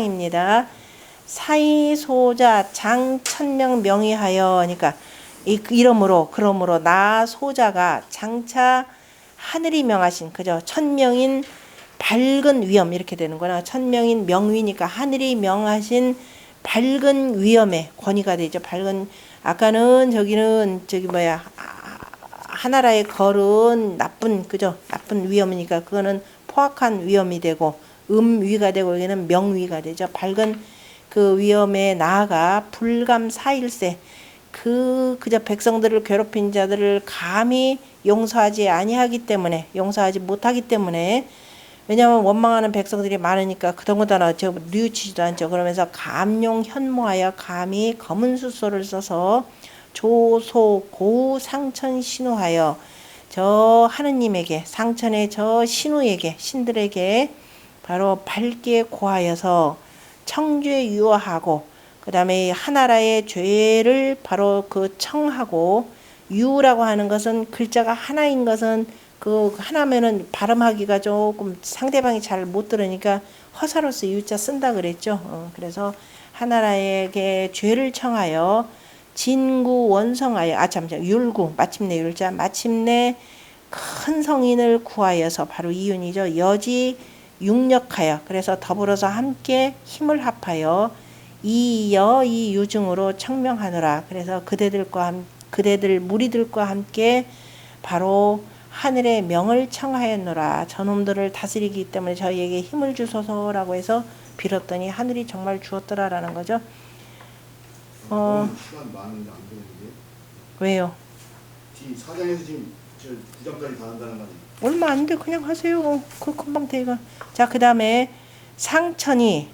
장입니다. 사이소자 장천명 명의하여 그러니까 이 이름으로 그러므로 나 소자가 장차 하늘이 명하신 그죠? 천명인 밝은 위엄 이렇게 되는 거나 천명인 명위니까 하늘이 명하신 밝은 위엄의 권위가 되죠. 밝은 아까는 저기는 저기 뭐야 아, 하나라의 걸은 나쁜 그죠? 나쁜 위엄이니까 그거는 포악한 위엄이 되고 음위가 되고 여기는 명위가 되죠 밝은 그 위엄에 나아가 불감 사일세 그 그저 백성들을 괴롭힌 자들을 감히 용서하지 아니하기 때문에 용서하지 못하기 때문에 왜냐하면 원망하는 백성들이 많으니까 그동안나 저 뉘우치지도 않죠. 그러면서 감용 현모하여 감히 검은 숫소를 써서 조소 고 상천 신우하여 저 하느님에게 상천의 저 신우에게 신들에게 바로 밝게 고하여서 청주에 유하고 그 다음에 하나라의 죄를 바로 그 청하고 유라고 하는 것은 글자가 하나인 것은 그 하나면은 발음하기가 조금 상대방이 잘 못 들으니까 허사로서 유자 쓴다 그랬죠. 어, 그래서 하나라에게 죄를 청하여 진구 원성하여 아 잠시만 율구 마침내 율자 마침내 큰 성인을 구하여서 바로 이윤이죠. 여지 육력하여 그래서 더불어서 함께 힘을 합하여 이여 이 유중으로 청명하노라. 그래서 그대들과 함, 그대들 무리들과 함께 바로 하늘의 명을 청하였노라. 저놈들을 다스리기 때문에 저희에게 힘을 주소서라고 해서 빌었더니 하늘이 정말 주었더라라는 거죠. 어. 왜요? 뒤 사장에서 지금 저 부장까지 다 한다는 거 아니에요? 얼마 안 돼. 그냥 하세요. 그 금방 돼가. 자, 그 다음에 상천이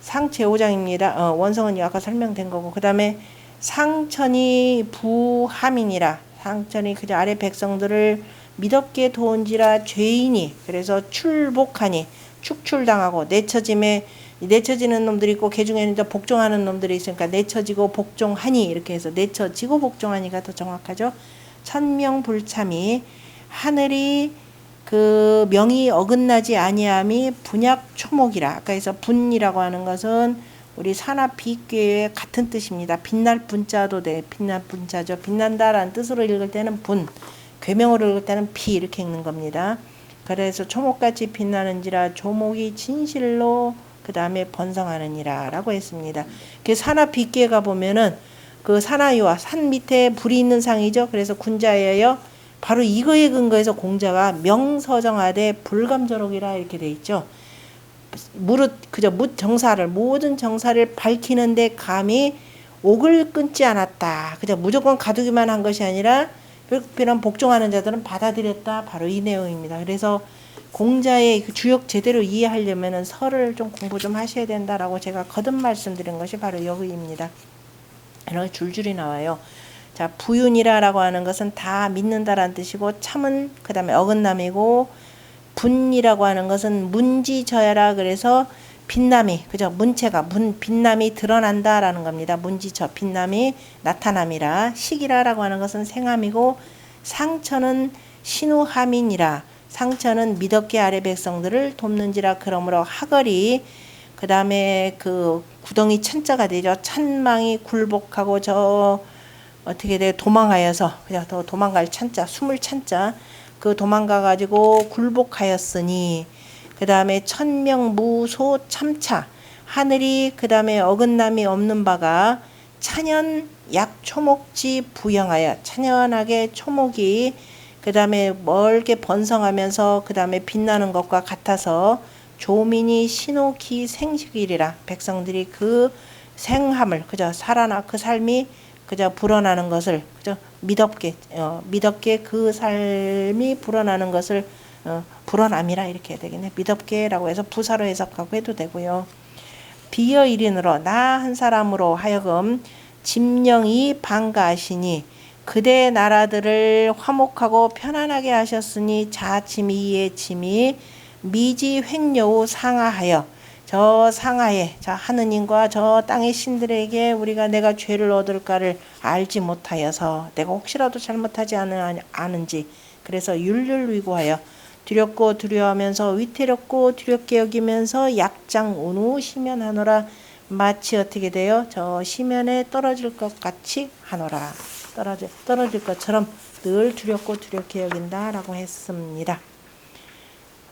상체 5장입니다. 어, 원성은 아까 설명된 거고 그 다음에 상천이 부함이니라. 상천이 그저 아래 백성들을 미덥게 도운지라 죄인이 그래서 출복하니 축출당하고 내처짐에 내처지는 놈들이 있고 개 중에는 이제 복종하는 놈들이 있으니까 내처지고 복종하니 이렇게 해서 내처지고 복종하니가 더 정확하죠. 천명불참이 하늘이 그 명이 어긋나지 아니함이 분약 초목이라 아까 해서 분이라고 하는 것은 우리 산업 비교의 같은 뜻입니다. 빛날 분자도 돼 빛날 분자죠. 빛난다라는 뜻으로 읽을 때는 분, 괴명으로 읽을 때는 비 이렇게 읽는 겁니다. 그래서 초목같이 빛나는지라 조목이 진실로 그 다음에 번성하느니라라고 했습니다. 그 산하 빗계가 보면은 그 산하유와 산 밑에 불이 있는 상이죠. 그래서 군자예요. 바로 이거에 근거해서 공자가 명서정하되 불감저록이라 이렇게 돼 있죠. 무릇 그저 무 정사를 모든 정사를 밝히는데 감히 옥을 끊지 않았다. 그저 무조건 가두기만 한 것이 아니라 비록 복종하는 자들은 받아들였다. 바로 이 내용입니다. 그래서 공자의 그 주역 제대로 이해하려면은 설을 좀 공부 좀 하셔야 된다라고 제가 거듭 말씀드린 것이 바로 여기입니다. 이렇게 줄줄이 나와요. 자, 부윤이라라고 하는 것은 다 믿는다라는 뜻이고 참은 그다음에 어긋남이고 분이라고 하는 것은 문지저야라 그래서 빛남이 그죠 문체가 문 빛남이 드러난다라는 겁니다. 문지저 빛남이 나타남이라 시기라라고 하는 것은 생함이고 상처는 신우함이니라 상처는 미덕계 아래 백성들을 돕는지라 그러므로 하거리 그 다음에 그 구덩이 천자가 되죠. 천망이 굴복하고 저 어떻게 돼? 도망하여서 그냥 더 도망갈 찬자 숨을 찬자. 그 도망가 가지고 굴복하였으니 그 다음에 천명 무소 참차. 하늘이 그 다음에 어긋남이 없는 바가 찬연 약초목지 부영하여 찬연하게 초목이 그 다음에 멀게 번성하면서 그 다음에 빛나는 것과 같아서 조민이 신호기 생식이리라. 백성들이 그 생함을 그저 살아나 그 삶이 그저 불어나는 것을 그저 미덥게 어, 미덥게 그 삶이 불어나는 것을 어, 불어남이라 이렇게 해야 되겠네. 미덥게라고 해서 부사로 해석하고 해도 되고요. 비어 일인으로 나 한 사람으로 하여금 짐령이 방가하시니 그대 나라들을 화목하고 편안하게 하셨으니 자침이의 짐이 미지 횡여우 상하하여 저 상하에 저 하느님과 저 땅의 신들에게 우리가 내가 죄를 얻을까를 알지 못하여서 내가 혹시라도 잘못하지 않은, 않은지 그래서 율률위고하여 두렵고 두려워하면서 위태롭고 두렵게 여기면서 약장 운우 시면하노라 마치 어떻게 돼요? 저 시면에 떨어질 것 같이 하노라 떨어질 떨어질 것처럼 늘 두렵고 두렵게 여긴다라고 했습니다.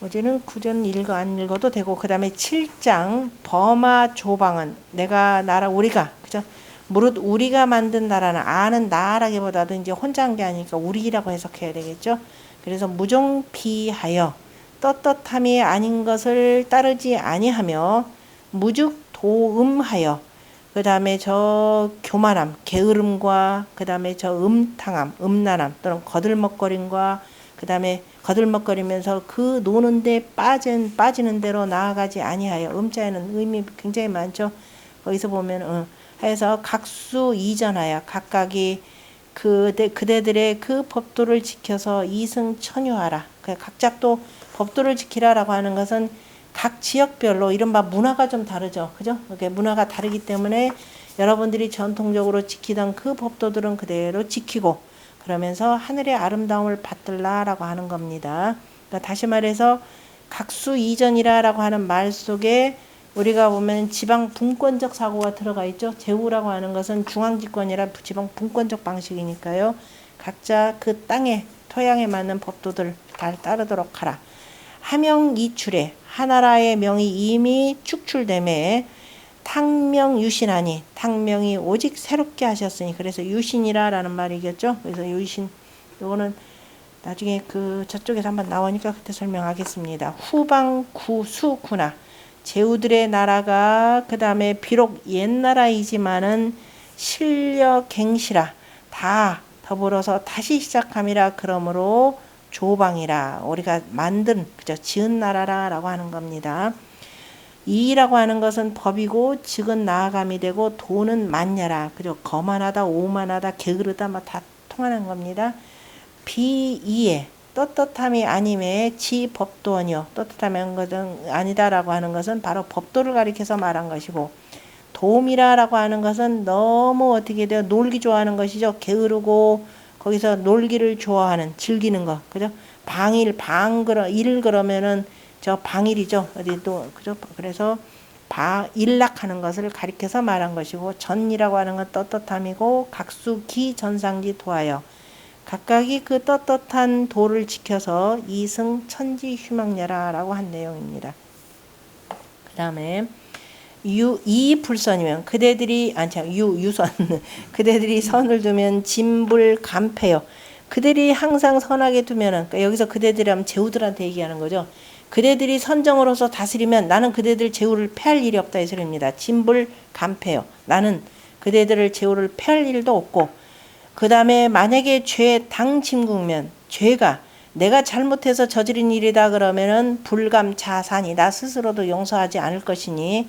어제는 구전 읽어 안 읽어도 되고 그다음에 7장 범아 조방은 내가 나라 우리가 그죠? 무릇 우리가 만든 나라는 아는 나라기보다도 이제 혼자 한 게 아니니까 우리라고 해석해야 되겠죠. 그래서 무종비하여 떳떳함이 아닌 것을 따르지 아니하며 무죽 도음하여 그 다음에 저 교만함, 게으름과 그 다음에 저 음탕함, 음란함 또는 거들먹거림과 그 다음에 거들먹거리면서 그 노는데 빠진 빠지는 대로 나아가지 아니하여 음자에는 의미 굉장히 많죠. 거기서 보면 어, 해서 각수 이전하여 각각이 그대 그대들의 그 법도를 지켜서 이승 천유하라. 그 각자 또 법도를 지키라라고 하는 것은 각 지역별로 이른바 문화가 좀 다르죠. 그죠? 이렇게 문화가 다르기 때문에 여러분들이 전통적으로 지키던 그 법도들은 그대로 지키고 그러면서 하늘의 아름다움을 받들라라고 하는 겁니다. 그러니까 다시 말해서 각수 이전이라라고 하는 말 속에 우리가 보면 지방 분권적 사고가 들어가 있죠. 제후라고 하는 것은 중앙 집권이라 지방 분권적 방식이니까요. 각자 그 땅에 토양에 맞는 법도들 잘 따르도록 하라. 하명 이출에 하나라의 명이 이미 축출됨에 탕명 유신하니 탕명이 오직 새롭게 하셨으니 그래서 유신이라라는 말이겠죠. 그래서 유신 요거는 나중에 그 저쪽에서 한번 나오니까 그때 설명하겠습니다. 후방 구 수 구나 제후들의 나라가 그 다음에 비록 옛 나라이지만은 실력 갱시라 다 더불어서 다시 시작함이라 그러므로 조방이라 우리가 만든 그저 지은 나라라라고 하는 겁니다. 이라고 하는 것은 법이고 즉은 나아감이 되고 도는 만냐라. 그죠 거만하다 오만하다 게으르다 막 다 통하는 겁니다. 비이에 떳떳함이 아님에 지 법도원이요. 떳떳함이 한 것은 아니다라고 하는 것은 바로 법도를 가리켜서 말한 것이고 도움이라라고 하는 것은 너무 어떻게 돼요? 놀기 좋아하는 것이죠. 게으르고 거기서 놀기를 좋아하는 즐기는 거 그죠? 방일 방 그러 일 그러면은 저 방일이죠 어디 또 그죠 그래서 바 일락하는 것을 가리켜서 말한 것이고 전이라고 하는 건 떳떳함이고 각수기 전상지 도하여 각각이 그 떳떳한 도를 지켜서 이승 천지 휴망녀라라고 한 내용입니다. 그 다음에 유, 이 불선이면 그대들이 아니 참, 유, 유선 그대들이 선을 두면 진불 간패요. 그들이 항상 선하게 두면은 그러니까 여기서 그대들이 하면 제후들한테 얘기하는 거죠. 그대들이 선정으로서 다스리면 나는 그대들 제후를 패할 일이 없다 이 소리입니다. 진불 간패요. 나는 그대들을 제후를 패할 일도 없고 그 다음에 만약에 죄 당침국면 죄가 내가 잘못해서 저지른 일이다 그러면은 불감 자산이 나 스스로도 용서하지 않을 것이니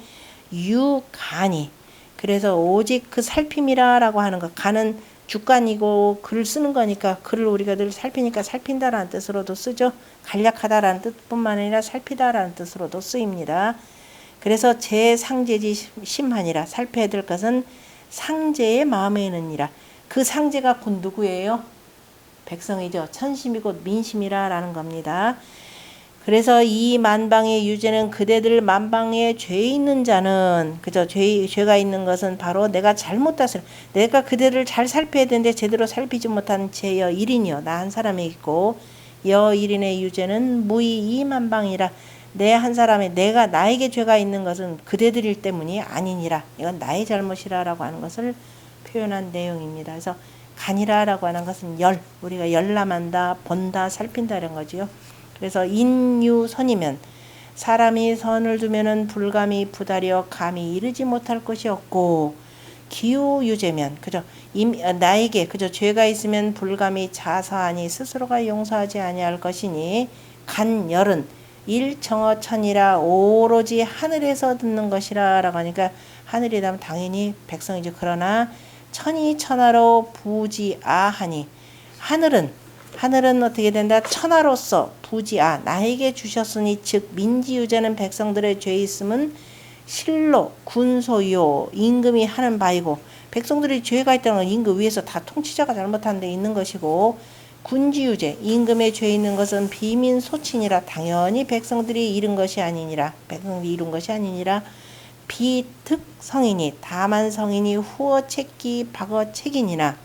유간이 그래서 오직 그 살핌이라라고 하는 것 간은 주간이고 글을 쓰는 거니까 글을 우리가 늘 살피니까 살핀다라는 뜻으로도 쓰죠 간략하다라는 뜻뿐만 아니라 살피다라는 뜻으로도 쓰입니다 그래서 제 상제지 심하니라 살펴야 될 것은 상제의 마음에 있느니라 그 상제가 곧 누구예요? 백성이죠. 천심이 곧 민심이라라는 겁니다. 그래서 이 만방의 유죄는 그대들 만방에 죄 있는 자는 그저 죄 죄가 있는 것은 바로 내가 잘못 다스 내가 그대를 잘 살펴야 되는데 제대로 살피지 못한 제여 일인이요 나한 사람이 있고 여 일인의 유죄는 무의 이 만방이라 내 한 사람의 내가 나에게 죄가 있는 것은 그대들일 때문이 아니니라 이건 나의 잘못이라라고 하는 것을 표현한 내용입니다. 그래서 간이라라고 하는 것은 열, 우리가 열람한다, 본다, 살핀다 이런 거지요. 그래서 인유선이면 사람이 선을 두면은 불감이 부다려 감히 이르지 못할 것이 없고 기우유죄면 그죠? 임, 나에게 그죠? 죄가 있으면 불감이 자사하니 스스로가 용서하지 아니할 것이니 간열은 일정어천이라 오로지 하늘에서 듣는 것이라라고 하니까 하늘이라면 당연히 백성이죠. 그러나 천이 천하로 부지아하니 하늘은 하늘은 어떻게 된다? 천하로서 부지아 나에게 주셨으니 즉 민지유죄는 백성들의 죄 있음은 실로 군소요. 임금이 하는 바이고 백성들이 죄가 있다는 건 임금 위에서 다 통치자가 잘못한 데 있는 것이고 군지유제 임금에 죄 있는 것은 비민 소친이라 당연히 백성들이 이룬 것이 아니니라. 백성들이 이룬 것이 아니니라. 비특성이니 다만 성인이 후어 책기 박어 책이니나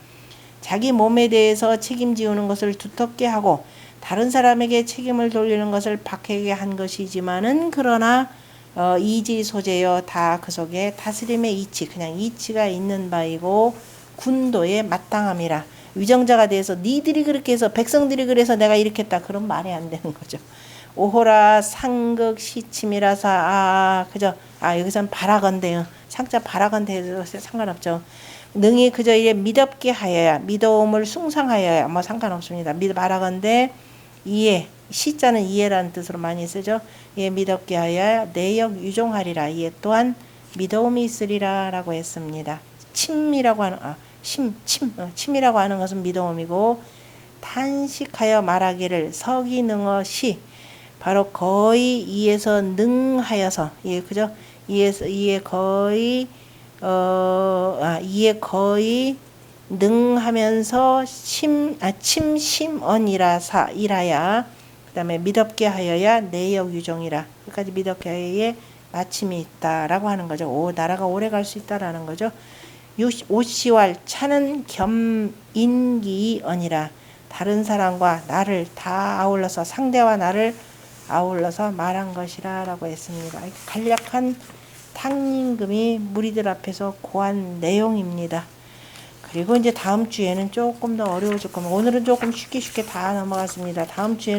자기 몸에 대해서 책임지우는 것을 두텁게 하고 다른 사람에게 책임을 돌리는 것을 박하게 한 것이지만은 그러나 어, 이지 소재여 다 그 속에 다스림의 이치 그냥 이치가 있는 바이고 군도에 마땅함이라. 위정자가 돼서 니들이 그렇게 해서 백성들이 그래서 내가 이렇게 했다. 그런 말이 안 되는 거죠. 오호라 상극 시침이라서 아 그죠 아 여기선 바라건대요. 상자 바라건대 해도 상관없죠 능히 그저 이에 믿었게 하여야 믿어옴을 숭상하여야 뭐 상관없습니다. 믿 바라건대 이해 시자는 이해라는 뜻으로 많이 쓰죠. 예 믿었게 하여야 내역 유종하리라. 이에 또한 믿어움이 있으리라라고 했습니다. 침이라고 하는 아, 심, 침, 어, 침이라고 하는 것은 믿어움이고 탄식하여 말하기를 서기능어 시 바로 거의 이에서 능하여서 예 그죠? 이에서 이에 거의 어 아, 이에 거의 능하면서 심 아 침심언이라사 이라야 그 다음에 믿었게 하여야 내역 유종이라 끝까지 믿었게 하여에 마침이 있다라고 하는 거죠. 오 나라가 오래 갈 수 있다라는 거죠. 유- 오시왈 차는 겸인기언이라 다른 사람과 나를 다 아울러서 상대와 나를 아울러서 말한 것이라라고 했습니다. 간략한 탕임금이 무리들 앞에서 고한 내용입니다. 그리고 이제 다음 주에는 조금 더 어려워질 겁니다. 오늘은 조금 쉽게 쉽게 다 넘어갔습니다. 다음 주에는